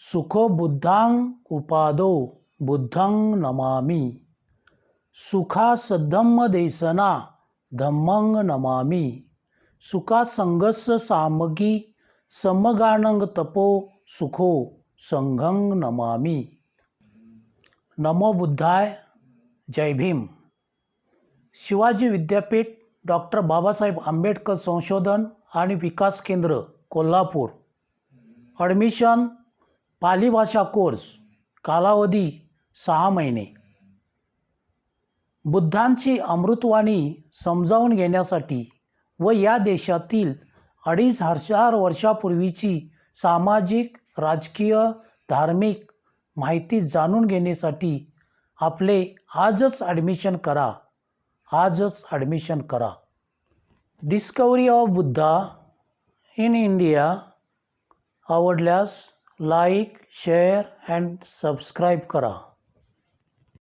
सुखो बुद्धांग उपादो बुद्धं नमामी। सुखा सद्धम्म देसना धम्मंग नमामी। सुखा सामगी समगानंग तपो सुखो संघंग नमामी। नमो बुद्धाय जय भीम। शिवाजी विद्यापीठ डॉक्टर बाबासाहेब आंबेडकर संशोधन आणि विकास केंद्र कोल्हापूर. ॲडमिशन पाली भाषा कोर्स कालावधी सहा महिने. बुद्धांची अमृतवाणी समजावून घेण्यासाठी व या देशातील अडीच हजार वर्षापूर्वीची सामाजिक राजकीय धार्मिक माहिती जाणून घेण्यासाठी आपले आजच ॲडमिशन करा आजच ॲडमिशन करा. Discovery of Buddha in India आवडल्यास लाईक शेअर अँड सबस्क्राईब करा.